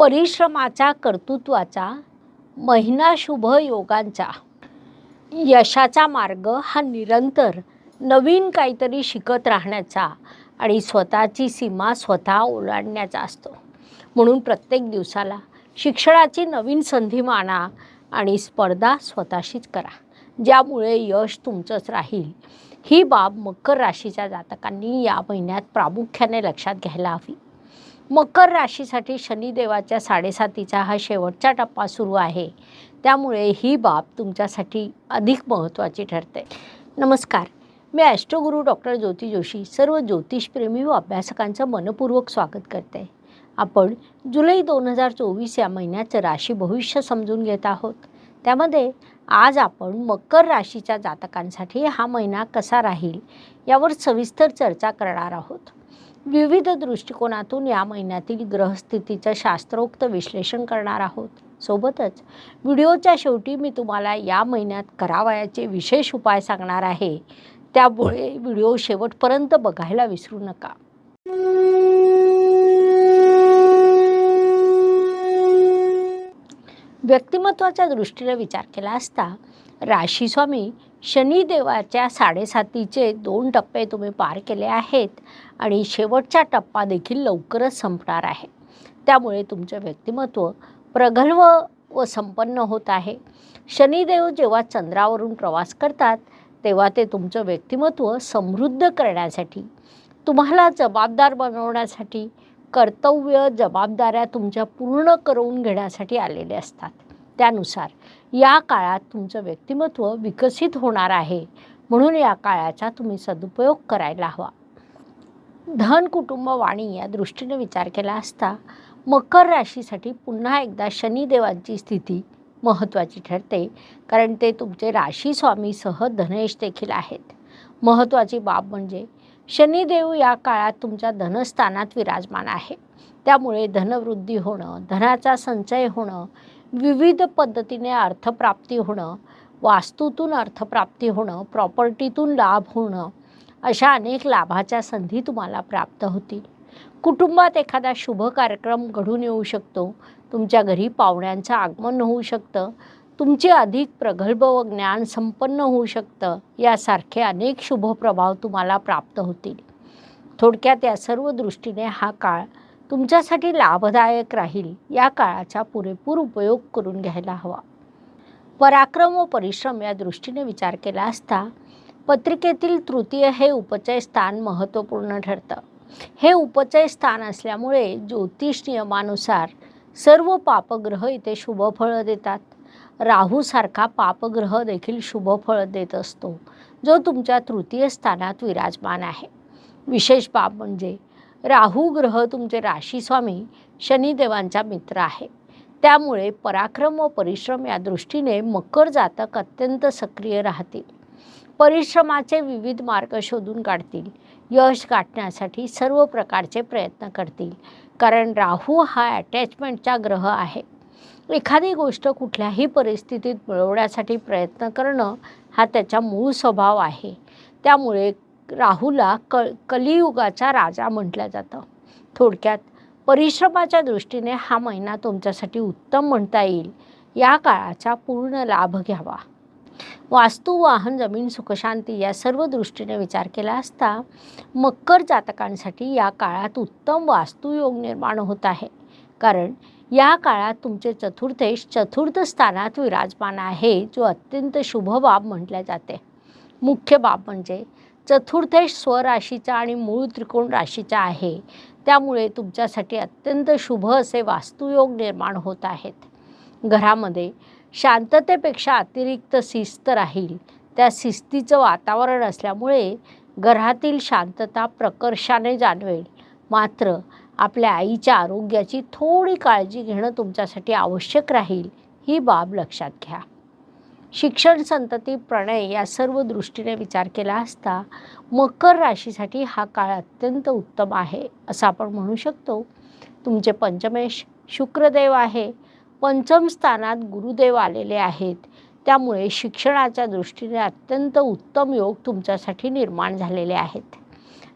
परिश्रमाचा कर्तृत्वाचा महिना शुभ योगांचा. यशाचा मार्ग हा निरंतर नवीन काहीतरी शिकत राहण्याचा आणि स्वतःची सीमा स्वतः ओलांडण्याचा असतो. म्हणून प्रत्येक दिवसाला शिक्षणाची नवीन संधी माना आणि स्पर्धा स्वतःशीच करा ज्यामुळे यश तुमचंच राहील. ही बाब मकर राशीच्या जातकांनी या महिन्यात प्रामुख्याने लक्षात घ्यायला हवी. मकर राशीसाठी शनिदेवाच्या साडेसातीचा हा शेवटचा टप्पा सुरू आहे. त्यामुळे ही बाब तुमच्यासाठी अधिक महत्त्वाची ठरते. नमस्कार. मी ॲस्ट्रोगुरू डॉक्टर ज्योती जोशी सर्व ज्योतिषप्रेमी व अभ्यासकांचं मनपूर्वक स्वागत करते. आपण जुलै दोन हजार चोवीस या महिन्याचं राशी भविष्य समजून घेत आहोत. त्यामध्ये आज आपण मकर राशीच्या जातकांसाठी हा महिना कसा राहील यावर सविस्तर चर्चा करणार आहोत. विविध दृष्टिकोनातून या महिन्यातील ग्रहस्थितीचं शास्त्रोक्त विश्लेषण करणार आहोत. सोबतच व्हिडिओच्या शेवटी मी तुम्हाला या महिन्यात करावयाचे विशेष उपाय सांगणार आहे. त्यामुळे व्हिडिओ शेवटपर्यंत बघायला विसरू नका. व्यक्तिमत्वाच्या दृष्टीने विचार केला असता राशीस्वामी शनिदेवाच्या साडेसातीचे दोन टप्पे तुम्ही पार केले आहेत आणि शेवटचा टप्पा देखील लवकरच संपणार आहे. त्यामुळे तुमचे व्यक्तिमत्व प्रगल्भ व संपन्न होत आहे. शनिदेव जेव्हा चंद्रावरून प्रवास करतात तेव्हा ते तुमचं व्यक्तिमत्व समृद्ध करण्यासाठी तुम्हाला जबाबदार बनवण्यासाठी कर्तव्य जबाबदाऱ्या तुमच्या पूर्ण करून घेण्यासाठी आलेले असतात. त्यानुसार या काळात तुमचं व्यक्तिमत्व विकसित होणार आहे. म्हणून या काळाचा तुम्ही सदुपयोग करायला हवा. धन कुटुंब वाणी या दृष्टीने विचार केला असता मकर राशीसाठी पुन्हा एकदा शनिदेवांची स्थिती महत्त्वाची ठरते. कारण ते तुमचे राशी स्वामीसह धनेश देखील आहेत. महत्त्वाची बाब म्हणजे शनिदेव या काळात तुमच्या धनस्थानात विराजमान आहे. त्यामुळे धनवृद्धी होणं धनाचा संचय होणं विविध पद्धतीने अर्थप्राप्ती होणं वास्तूतून अर्थप्राप्ती होणं प्रॉपर्टीतून लाभ होणं अशा अनेक लाभाच्या संधी तुम्हाला प्राप्त होतील. कुटुंबात एखादा शुभ कार्यक्रम घडून येऊ शकतो. तुमच्या घरी पाहुण्यांचं आगमन होऊ शकतं. तुमचे अधिक प्रगल्भ व ज्ञान संपन्न होऊ शकतं. यासारखे अनेक शुभ प्रभाव तुम्हाला प्राप्त होतील. थोडक्यात या सर्व दृष्टीने हा काळ तुमच्यासाठी लाभदायक राहील या काळाचा पुरेपूर उपयोग करून घ्यायला हवा. पराक्रम व परिश्रम या दृष्टीने विचार केला असता पत्रिकेतील तृतीय हे उपचय स्थान महत्त्वपूर्ण ठरतं. हे उपचय स्थान असल्यामुळे ज्योतिष नियमानुसार सर्व पापग्रह इथे शुभफळं देतात. राहूसारखा पापग्रह देखील शुभफळं देत असतो जो तुमच्या तृतीय स्थानात विराजमान आहे. विशेष बाब म्हणजे राहू ग्रह तुमचे राशीस्वामी शनिदेवांचा मित्र आहे. त्यामुळे पराक्रम व परिश्रम या दृष्टीने मकर जातक अत्यंत सक्रिय राहतील. परिश्रमाचे विविध मार्ग शोधून काढतील. यश गाठण्यासाठी सर्व प्रकारचे प्रयत्न करतील. कारण राहू हा अटॅचमेंटचा ग्रह आहे. एखादी गोष्ट कुठल्याही परिस्थितीत मिळवण्यासाठी प्रयत्न करणं हा त्याचा मूळ स्वभाव आहे. त्यामुळे राहूला क कलियुगाचा राजा म्हटलं जातं. थोडक्यात परिश्रमाच्या दृष्टीने हा महिना तुमच्यासाठी उत्तम म्हणता येईल. या काळाचा पूर्ण लाभ घ्यावा. वास्तू वाहन जमीन सुखशांती या सर्व दृष्टीने विचार केला असता मकर जातकांसाठी या काळात उत्तम वास्तुयोग निर्माण होत आहे. कारण या काळात तुमचे चतुर्थेश चतुर्थ स्थानात विराजमान आहे जो अत्यंत शुभ बाब म्हटल्या जाते. मुख्य बाब म्हणजे चतुर्थेश स्वराशीचा आणि मूळ त्रिकोण राशीचा आहे. त्यामुळे तुमच्यासाठी अत्यंत शुभ असे वास्तुयोग निर्माण होत आहेत. घरामध्ये शांततेपेक्षा अतिरिक्त शिस्त राहील. त्या शिस्तीचं वातावरण असल्यामुळे घरातील शांतता प्रकर्षाने जाणवेल. मात्र आपल्या आईच्या आरोग्याची थोडी काळजी घेणं तुमच्यासाठी आवश्यक राहील ही बाब लक्षात घ्या. शिक्षण संतती प्रणय या सर्व दृष्टीने विचार केला असता मकर राशीसाठी हा काळ अत्यंत उत्तम आहे असं आपण म्हणू शकतो. तुमचे पंचमेश शुक्रदेव आहे. पंचम स्थानात गुरुदेव आलेले आहेत. त्यामुळे शिक्षणाच्या दृष्टीने अत्यंत उत्तम योग तुमच्यासाठी निर्माण झालेले आहेत.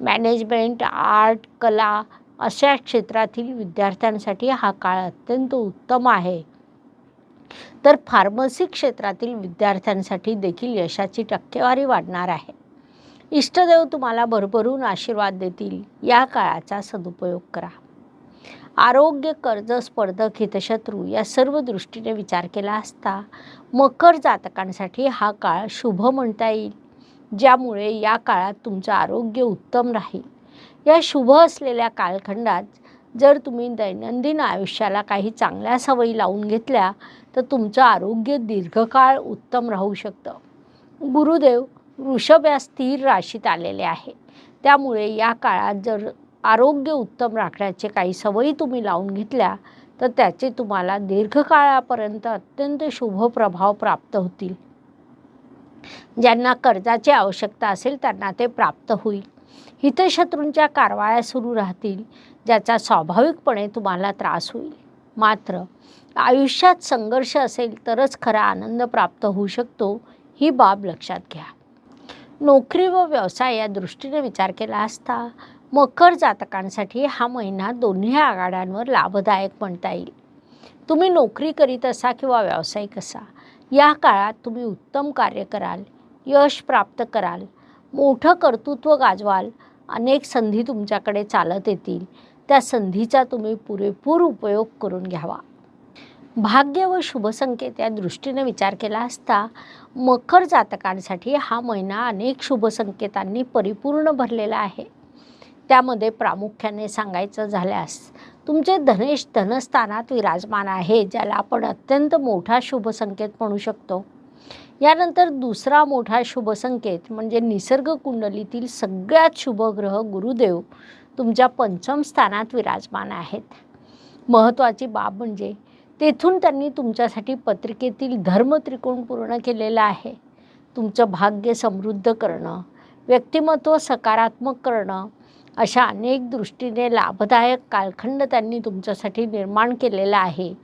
मॅनेजमेंट आर्ट कला अशा क्षेत्रातील विद्यार्थ्यांसाठी हा काळ अत्यंत उत्तम आहे. तर फार्मसी क्षेत्रातील विद्यार्थ्यांसाठी देखील यशाची टक्केवारी वाढणार आहे. इष्टदेव तुम्हाला भरभरून आशीर्वाद देतील. या काळाचा सदुपयोग करा. आरोग्य कर्ज स्पर्धक हितशत्रू या सर्व दृष्टीने विचार केला असता मकर जातकांसाठी हा काळ शुभ म्हणता येईल. ज्यामुळे या काळात तुमचं आरोग्य उत्तम राहील. या शुभ असलेल्या कालखंडात जर तुम्ही दैनंदिन आयुष्याला काही चांगल्या सवयी लावून घेतल्या तर तुमचं आरोग्य दीर्घकाळ उत्तम राहू शकतं. गुरुदेव वृषभ या स्थिर राशीत आलेले आहे त्यामुळे या काळात जर आरोग्य उत्तम राखण्याचे काही सवयी तुम्ही लावून घेतल्या तर त्याचे तुम्हाला दीर्घकाळापर्यंत अत्यंत शुभ प्रभाव प्राप्त होतील. ज्यांना कर्जाची आवश्यकता असेल त्यांना ते प्राप्त होईल. हितशत्रूंच्या कारवाया सुरू राहतील. ज्याचा स्वाभाविकपणे तुम्हाला त्रास होईल. मात्र आयुष्यात संघर्ष असेल तरच खरा आनंद प्राप्त होऊ शकतो ही बाब लक्षात घ्या. नोकरी व व्यवसाय या दृष्टीने विचार केला असता मकर जातकांसाठी हा महिना दोन्ही आघाड्यांवर लाभदायक म्हणता येईल. तुम्ही नोकरी करीत असा किंवा व्यावसायिक असा या काळात तुम्ही उत्तम कार्य कराल यश प्राप्त कराल मोठं कर्तृत्व गाजवाल अनेक संधी तुमच्याकडे चालत येतील. त्या संधीचा तुम्ही पुरेपूर उपयोग करून घ्यावा. भाग्य व शुभसंकेत या दृष्टीने विचार केला असता मकर जातकांसाठी हा महिना अनेक शुभसंकेतांनी परिपूर्ण भरलेला आहे. त्यामध्ये प्रामुख्याने सांगायचं झाल्यास तुमचे धनेश धनस्थानात विराजमान आहे ज्याला आपण अत्यंत मोठा शुभसंकेत म्हणू शकतो. यानंतर दुसरा मोठा शुभसंकेत म्हणजे निसर्ग कुंडलीतील सगळ्यात शुभग्रह गुरुदेव तुमच्या पंचम स्थानात विराजमान आहेत. महत्त्वाची बाब म्हणजे तेथून त्यांनी तुमच्यासाठी पत्रिकेतील धर्म त्रिकोण पूर्ण केलेला आहे. तुमचं भाग्य समृद्ध करणं व्यक्तिमत्व सकारात्मक करणं अशा अनेक दृष्टीने लाभदायक कालखंड त्यांनी तुमच्यासाठी निर्माण केलेला आहे.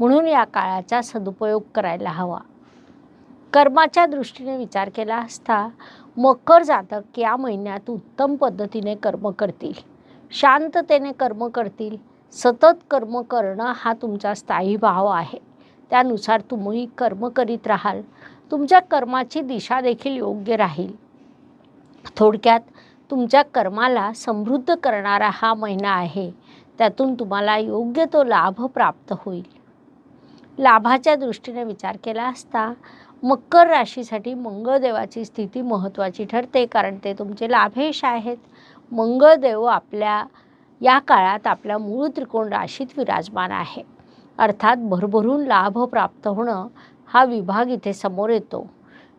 म्हणून या काळाचा सदुपयोग करायला हवा. कर्माच्या दृष्टीने विचार केला असता मकर जातक या महिन्यात उत्तम पद्धतीने कर्म करतील. शांततेने कर्म करतील. सतत कर्म करणं हा तुमचा स्थायी भाव आहे. त्यानुसार तुम्ही कर्म करीत राहाल. तुमच्या कर्माची दिशा देखील योग्य राहील. थोडक्यात तुमच्या कर्माला समृद्ध करणारा हा महिना आहे. त्यातून तुम्हाला योग्य तो लाभ प्राप्त होईल. लाभाच्या दृष्टीने विचार केला असता मकर राशीसाठी मंगळदेवाची स्थिती महत्त्वाची ठरते कारण ते तुमचे लाभेश आहेत. मंगळदेव आपल्या या काळात आपल्या मूळ त्रिकोण राशीत विराजमान आहे. अर्थात भरभरून लाभ प्राप्त होणं हा विभाग इथे समोर येतो.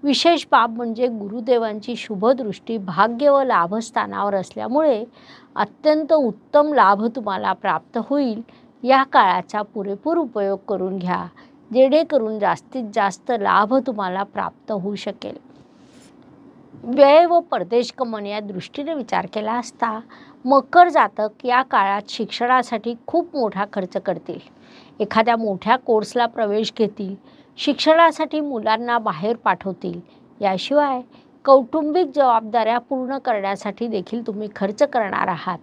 विशेष बाब म्हणजे गुरुदेवांची शुभदृष्टी भाग्य व लाभस्थानावर असल्यामुळे अत्यंत उत्तम लाभ तुम्हाला प्राप्त होईल. या काळाचा पुरेपूर उपयोग करून घ्या. जेणेकरून जास्तीत जास्त लाभ तुम्हाला प्राप्त होऊ शकेल. व्यय व परदेश कमन या दृष्टीने विचार केला असता मकर जातक या काळात शिक्षणासाठी खूप मोठा खर्च करतील. एखाद्या मोठ्या कोर्सला प्रवेश घेतील शिक्षणासाठी मुलांना बाहेर पाठवतील. याशिवाय कौटुंबिक जबाबदाऱ्या पूर्ण करण्यासाठी देखील तुम्ही खर्च करणार आहात.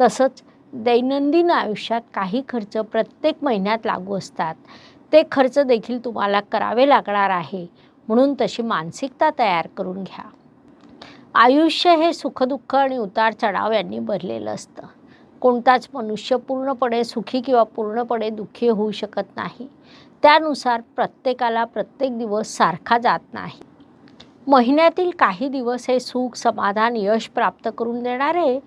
तसंच दैनंदिन आयुष्यात काही खर्च प्रत्येक महिन्यात लागू असतात. ते खर्च देखील तुम्हाला करावे लागणार आहे. म्हणून तशी मानसिकता तयार करून घ्या. आयुष्य हे सुखदुःख आणि उतार चढाव यांनी भरलेलं असतं. कोणताच मनुष्य पूर्णपणे सुखी किंवा पूर्णपणे दुःखी होऊ शकत नाही. त्यानुसार प्रत्येकाला प्रत्येक दिवस सारखा जात नाही. महिन्यातील काही दिवस हे सुख समाधान यश प्राप्त करून देणारे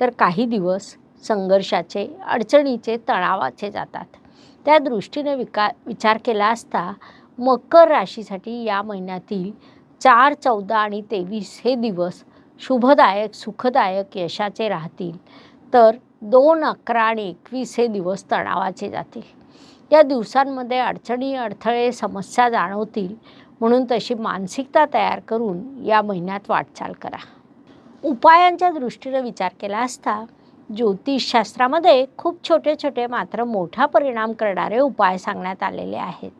तर काही दिवस संघर्षाचे अडचणीचे तणावाचे जातात. त्या दृष्टीने विका विचार केला असता मकर राशीसाठी या महिन्यातील चार चौदा आणि तेवीस हे दिवस शुभदायक सुखदायक यशाचे राहतील. तर दोन अकरा आणि एकवीस हे दिवस तणावाचे जातील. या दिवसांमध्ये अडचणी अडथळे समस्या जाणवतील. म्हणून तशी मानसिकता तयार करून या महिन्यात वाटचाल करा. उपायांच्या दृष्टीने विचार केला असता ज्योतिषशास्त्रामध्ये खूप छोटे छोटे मात्र मोठा परिणाम करणारे उपाय सांगण्यात आलेले आहेत.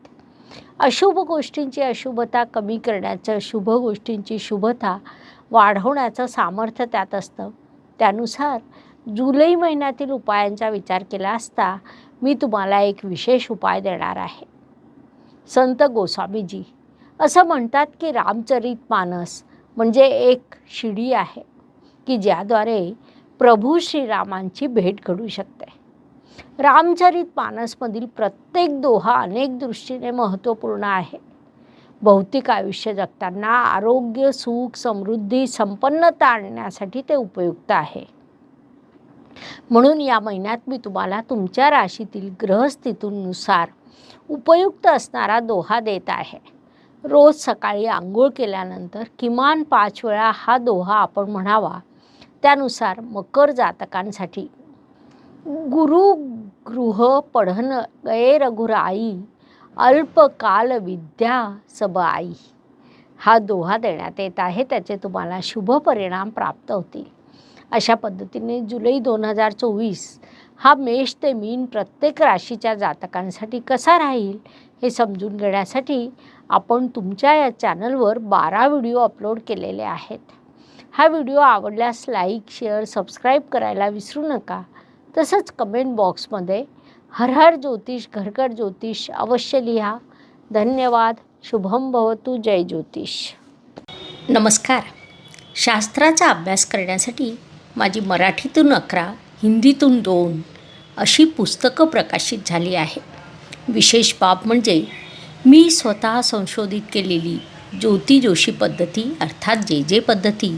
अशुभ गोष्टींची अशुभता कमी करण्याचं शुभ गोष्टींची शुभता वाढवण्याचं सामर्थ्य त्यात असतं. त्यानुसार जुलै महिन्यातील उपायांचा विचार केला असता मी तुम्हाला एक विशेष उपाय देणार आहे. संत गोस्वामीजी असं म्हणतात की रामचरित मानस म्हणजे एक शिडी आहे की ज्याद्वारे प्रभू श्रीरामांची भेट घडू शकते. रामचरित मानसमधील प्रत्येक दोहा अनेक दृष्टीने महत्त्वपूर्ण आहे. भौतिक आयुष्य जगताना आरोग्य सुख समृद्धी संपन्नता आणण्यासाठी ते उपयुक्त आहे. म्हणून या महिन्यात मी तुम्हाला तुमच्या राशीतील ग्रहस्थितीनुसार उपयुक्त असणारा दोहा देत आहे. रोज सकाळी आंघोळ केल्यानंतर किमान पाच वेळा हा दोहा आपण म्हणावा. त्यानुसार मकर जातकांसाठी गुरु गृह पढन गये रघुराई अल्पकाल विद्या सब आई हा दोहा देण्यात येत आहे. त्याचे तुम्हाला शुभ परिणाम प्राप्त होतील. अशा पद्धतीने जुलै दोन हजार चोवीस हा मेष ते मीन प्रत्येक राशीच्या जातकांसाठी कसा राहील हे समजून घेण्यासाठी आपण तुमच्या या चॅनलवर बारा व्हिडिओ अपलोड केलेले आहेत. हा व्हिडिओ आवडल्यास लाईक शेअर सबस्क्राईब करायला विसरू नका. तसंच कमेंट बॉक्समध्ये हर हर ज्योतिष घरघर ज्योतिष अवश्य लिहा. धन्यवाद. शुभम भवतु. जय ज्योतिष. नमस्कार. शास्त्राचा अभ्यास करण्यासाठी माझी मराठीतून अकरा हिंदीतून दोन अशी पुस्तकं प्रकाशित झाली आहे विशेष बाब म्हणजे मी स्वतः संशोधित केलेली ज्योती जोशी पद्धती अर्थात जे जे पद्धती